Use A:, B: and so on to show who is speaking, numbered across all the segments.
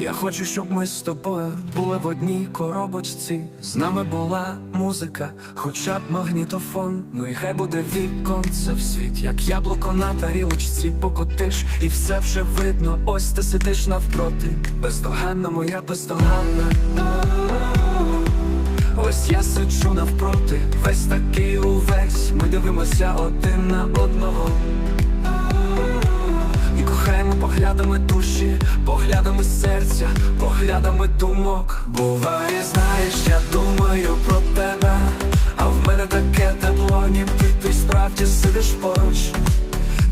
A: Я хочу, щоб ми з тобою були в одній коробочці. З нами була музика, хоча б магнітофон. Ну і хай буде віконце в світ, як яблуко на тарілочці покотиш, і все вже видно. Ось ти сидиш навпроти. Бездоганна моя бездоганна. Ось я сиджу навпроти, весь такий увесь. Ми дивимося один на одного. Кохаємо поглядами душі, поглядами серця, поглядами думок. Буває, знаєш, я думаю про тебе, а в мене таке тепло, ніби ти справді сидиш поруч,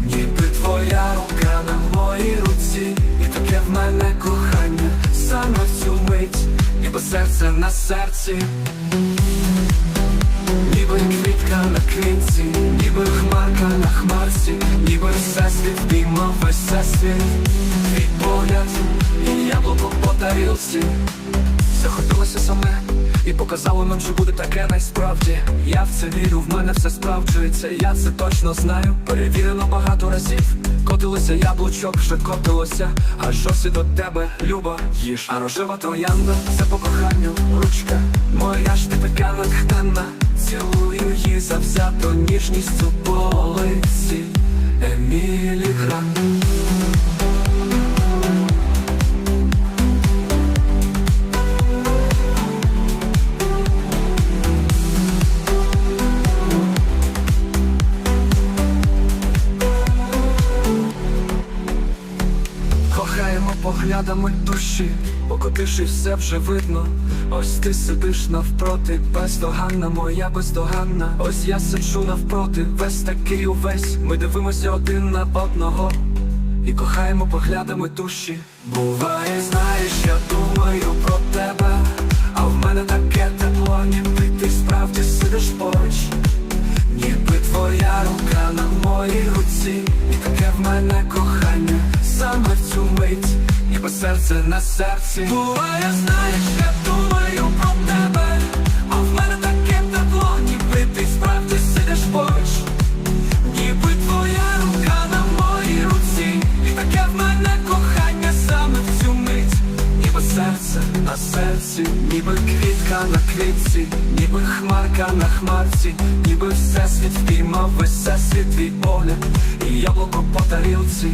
A: ніби твоя рука на моїй руці, і таке в мене кохання, саме в цю мить, ніби серце на серці. Ніби квітка на квітці, ніби хмарка на хмарці, ніби всесвіт піймав весь всесвіт. Твій погляд і яблуко по тарілці. Заходилося саме і показало нам, що буде таке найсправді. Я в це вірю, в мене все справджується, я це точно знаю. Перевірено багато разів. Котилося яблучок, вже котилося, аж ось і до тебе, люба, їж. А рожева троянда, це по коханню, ручка. Моя ж ти така натхненна Цілую її завзято ніжністю полиці Емілі Грант поглядами душі, покотиш і все вже видно. Ось ти сидиш навпроти, бездоганна моя бездоганна. Ось я сиджу навпроти, весь такий увесь. Ми дивимося один на одного. І кохаємо поглядами душі. Буває, знаєш, я думаю про тебе, а в мене таке тепло, ніби ти справді сидиш поруч. Ніби твоя рука на моїй руці, і таке в мене кохання, серце на серці. Буває, знаєш, я думаю про тебе, а в мене таке тепло, ніби ти справді сидиш поруч, ніби твоя рука на моїй руці, і таке в мене кохання, саме в цю мить, ніби серце на серці, ніби квітка на квітці, ніби хмарка на хмарці, ніби всесвіт впіймав весь всесвіт твій погляд, і яблуко по тарілці.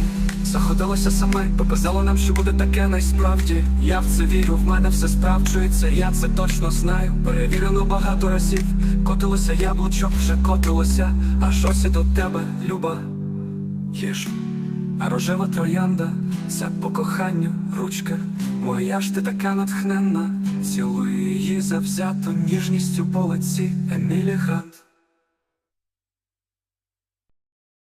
A: Заходилося саме, показало нам, що буде таке найсправді. Я в це вірю, в мене все справджується, я це точно знаю. Перевірено багато разів. Котилося яблучок, вже котилося, аж ось і до тебе, люба. Їж. А рожева троянда, це по коханню ручка. Моя ж ти така натхненна, цілую її завзято ніжністю по лиці Емілі Гант.